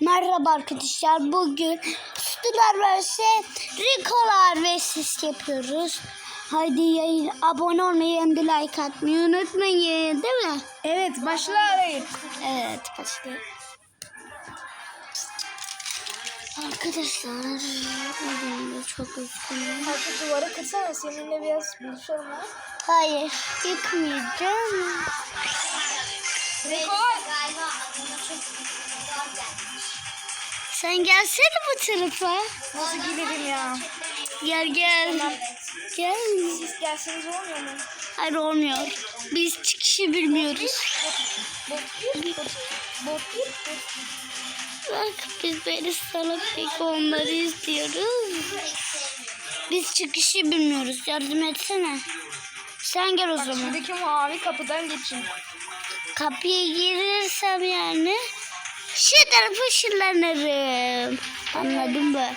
Merhaba arkadaşlar. Bugün Sütüler vs. Rikolar vs. yapıyoruz. Haydi yayın abone olmayı hem de like atmayı unutmayın. Değil mi? Evet başlayalım. Evet başlayalım. Arkadaşlar bugün de çok üzgünüm. Hadi duvarı kırsana seninle biraz buluşalım ha. Hayır yıkmayacağım. Rekolar. Sen gelsene bu tarafa. Nasıl giderim ya? Gel gel. Gel. Siz gelseniz olmuyor mu? Hayır olmuyor. Biz çıkışı bilmiyoruz. Bak biz böyle salak pek onları istiyoruz. Biz çıkışı bilmiyoruz. Yardım etsene. Sen gel o Bak zaman. şuradaki mavi kapıdan geçin. Kapıya girirsem yani şu tarafa ışınlanırım. Anladın mı?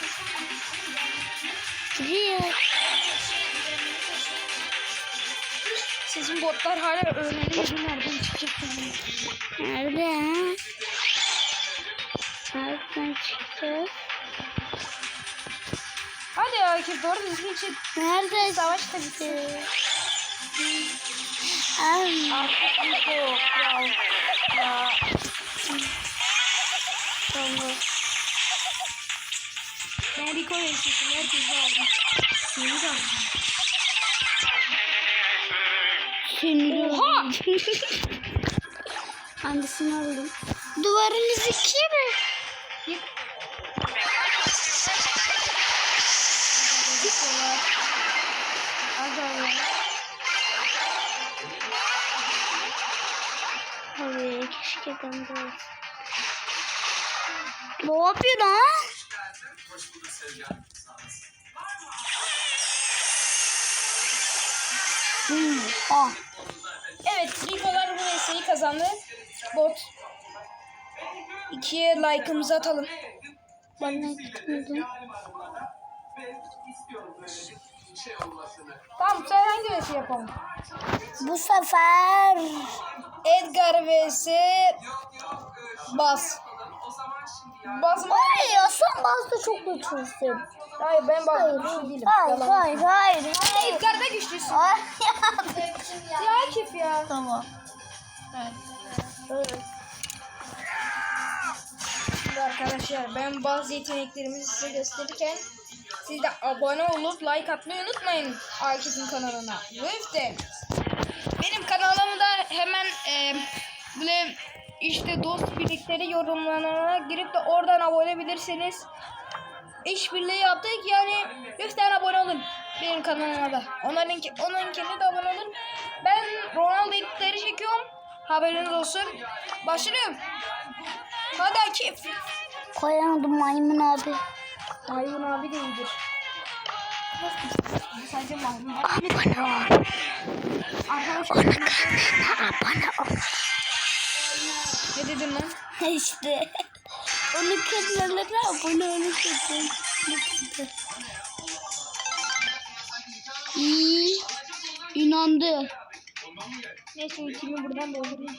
Giriyor. Sizin botlar hala öğrenci yeri nereden çıkacak? Nerede ha? Nereden çıktı? Hadi ya Akif doğru düzgün çık. Nerede? Savaş da Artık. Ya. Ya. tamam. Ben Rico'ya istiyorsun. Herkesi aldım. Seni de aldım. Seni Oha! Hangisini aldım? Duvarınız iki mi? Yık. Ben de olsam. Ne yapıyor lan? Hmm, ah. Evet, Rico'lar bu vs'yi kazandı. Bot. İkiye like'ımızı atalım. Bana gitmedim. Tamam, sen hangi vs yapalım? Bu sefer Edgar vs. Baz mı? Hayır ya sen bazda çok güçlüsün. Hayır, ben Hayır, güçlü değilim. hayır, Yalan. hayır, hayır, hayır. Edgar da güçlüsün. Ay, Ya Akif ya. Tamam. Evet. Şimdi arkadaşlar ben bazı yeteneklerimizi size gösterirken siz de abone olup like atmayı unutmayın Akif'in kanalına. De benim kanalımda hemen e, böyle işte dost birlikleri yorumlarına girip de oradan abone bilirseniz işbirliği yaptık yani lütfen abone olun benim kanalıma da. Onlarınki, onunkine de abone olun. Ben Ronaldo editleri çekiyorum. Haberiniz olsun. Başlıyorum. Hadi Akif. Koyamadım maymun abi. Maymun abi de iyidir. Sadece maymun. Abone ol. Arkadaşlar Onun kanalına abone ol. ne dedin lan? İşte. Onun kanalına abone olun. İyi. İnandı. Neyse ultimi buradan doldurayım.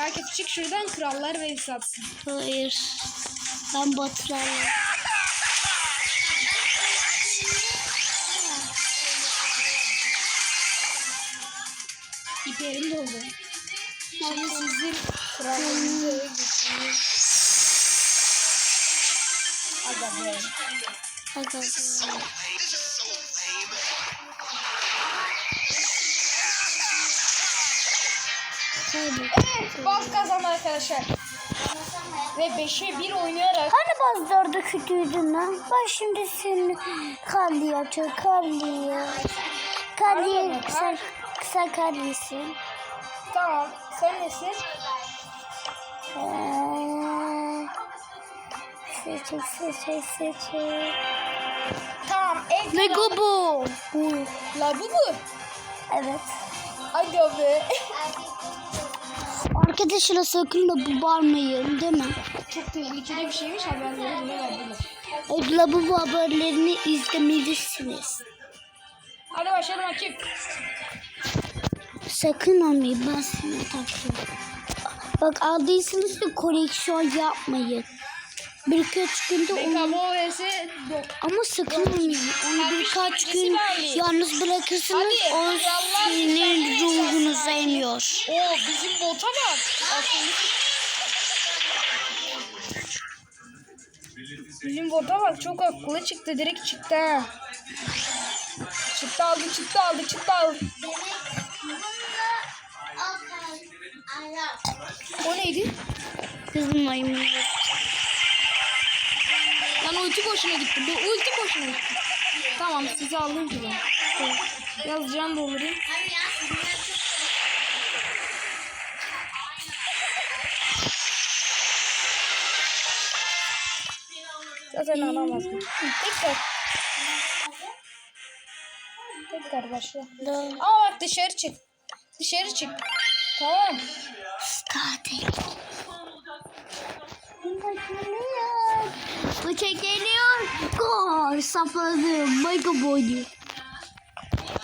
Akif çık şuradan krallar ve satsın. Hayır. Ben batırarım. İperim doldu. Şimdi sizin krallarınızı eve götürüyorum. Aga be. Bas kazandı arkadaşlar. Ve 5'e 1 oynayarak Hani bazı orada kötüydün lan? Bak şimdi seni kalıyor, çok kalıyor. Kalıyor, kısa, kısa kalıyorsun. tamam sen nesin? Ee, seçik, seçik, seçik. Tamam. Lego bu. Bu. La bu bu. Evet. Aga be. Arkadaşlar sakın da bu bağırmayın değil mi? Çok tehlikeli bir şeymiş haberleri bile verdiler. Abla bu haberlerini izlemelisiniz. Hadi başladım Akif. Sakın ben sana takıyorum. Bak aldıysanız da koleksiyon yapmayın. Birkaç günde onu... Ama sakın almayın. Onu birkaç gün yalnız bırakırsınız Hadi, o senin dikkat emiyor. Oo bizim bota bak. Bizim bota bak çok akıllı çıktı direkt çıktı ha. Çıktı aldı çıktı aldı çıktı aldı. O neydi? Kızım maymun. Lan ulti boşuna gitti. Bu ulti boşuna gitti. Tamam sizi aldım ki ben. Can doldurayım. Zaten alamazdım. Tekrar. Tekrar başla. Da Aa bak dışarı çık. Dışarı çık. Tamam. katil. Bıçak geliyor. Gol sapladı. Michael Boyd'u.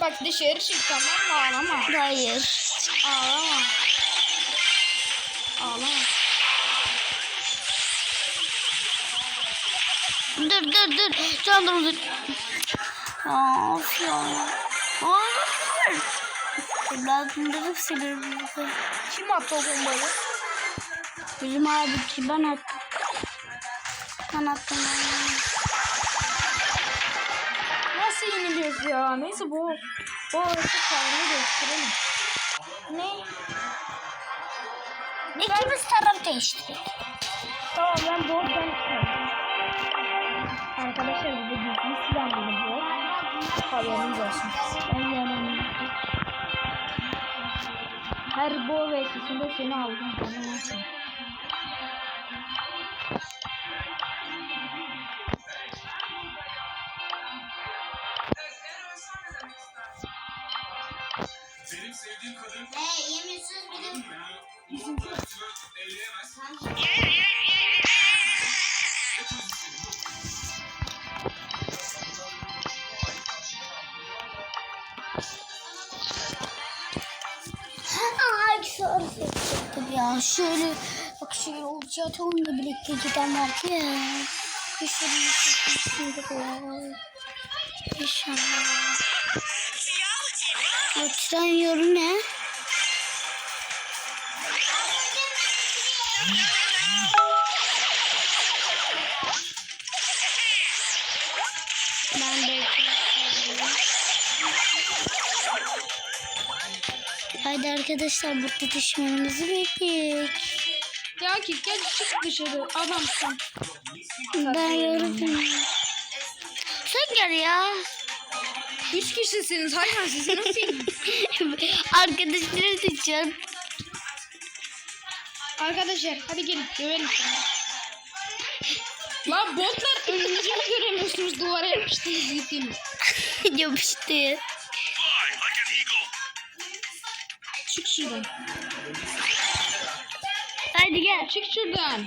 Bak dışarı çık tamam mı? Ağlama. Hayır. Ağlama. Dur dur dur. Canım dur. Of ya. Hayır. Evlatlarım sinirlendi. Kim attı o bombayı? Bizim abi ki ben attım. Ben attım. Nasıl yeniliyoruz ya? Neyse bu bu arası kavramı değiştirelim. Ne? İkimiz taraf değiştirdik. Tamam ben bol ben Arkadaşlar bu gizli silah bu. Haberiniz olsun. Her bol vesisinde seni aldım. Canım olsun. Benim sevdiğim kadın Hey yeminsiz bizim elleyemez. Ay soru seçtim ya. Şöyle bak şöyle olacağı onunla birlikte giden var ki. Bir sürü bir sürü bir sürü. İnşallah. Lütfen yorum ne? Haydi arkadaşlar burada düşmanımızı bekliyoruz. Ya ki gel çık dışarı adamsın. Ben yoruldum. Sen gel ya. Üç kişisiniz hayvan sizi nasıl? Arkadaşları seçeceğim. Arkadaşlar hadi gelin dövelim şunu. Lan botlar önünüzü mü göremiyorsunuz duvara yapıştınız gittiniz. Yapıştı. Şuradan. Haydi gel. Çık şuradan.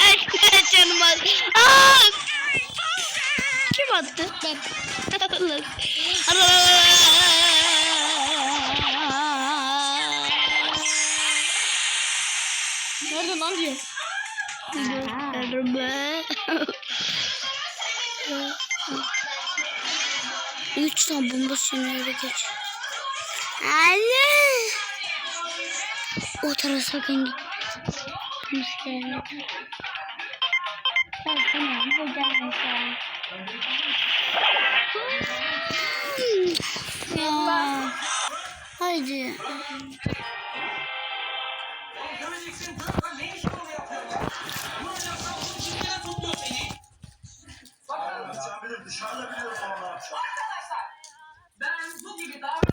Ay canım az. Aa! Kim attı? Ben. Nerede lan diyor. Üç tane bomba seni geç. Anne. O tarafa sakın git. Müşteriler. Sana yapacağım mesela. Ya. Haydi.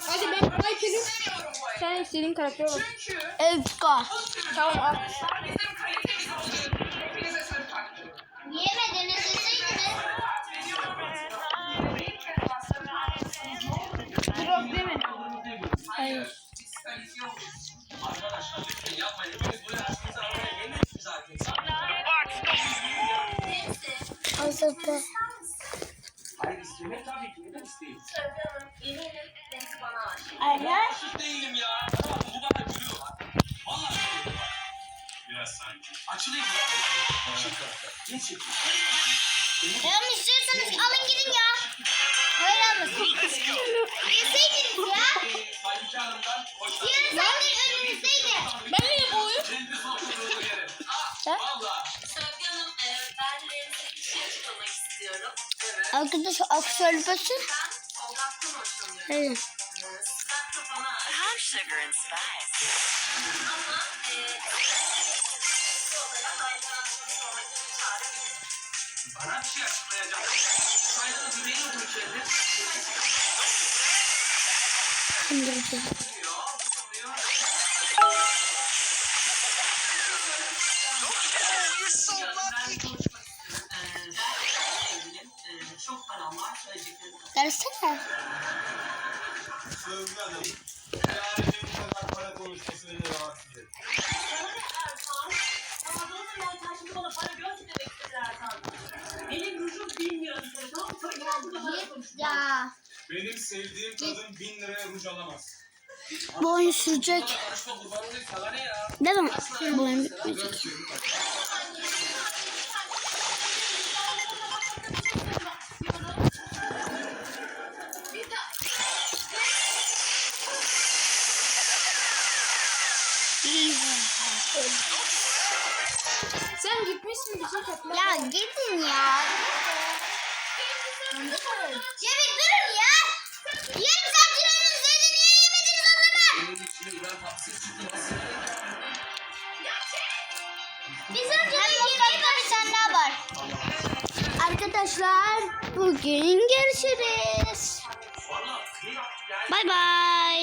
Hadi ben Piper'ım. Sen istediğin karakter ol. Efka. Tamam al. Yemediniz ısıydınız. Drop değil mi? Hayır. Ne çıktı? Tamam istiyorsanız alın gidin ya. Hayır almasın. Yeseydiniz ya. Yarın zaten önümüzdeydi. Ben istiyorum. Evet. Arkadaşlar aksiyonu basın. Have sugar and spice. Bana bir şey açıklayacak. Ee. Ee, çok param var. Söyleyeceklerim var. Versene. Sözlü Hanım. Yarın bu kadar para konuşması beni rahatsız etti. Sana ne Erkan? Ama doğru ya sen şimdi bana para göz Ya. Benim sevdiğim kadın bin liraya ruj alamaz. Bu oyun sürecek. Ne mi? Bu oyun bitmeyecek. Sen gitmişsin bir şey katma. Ya gidin ya. Cemil durun ya. Yarım saat önünüzdeydi niye yemediniz o zaman? Benim içine İran hapsi çıktı. Nasıl? Bizim Cemil bir tane daha var. Arkadaşlar bugün görüşürüz. Bay bay.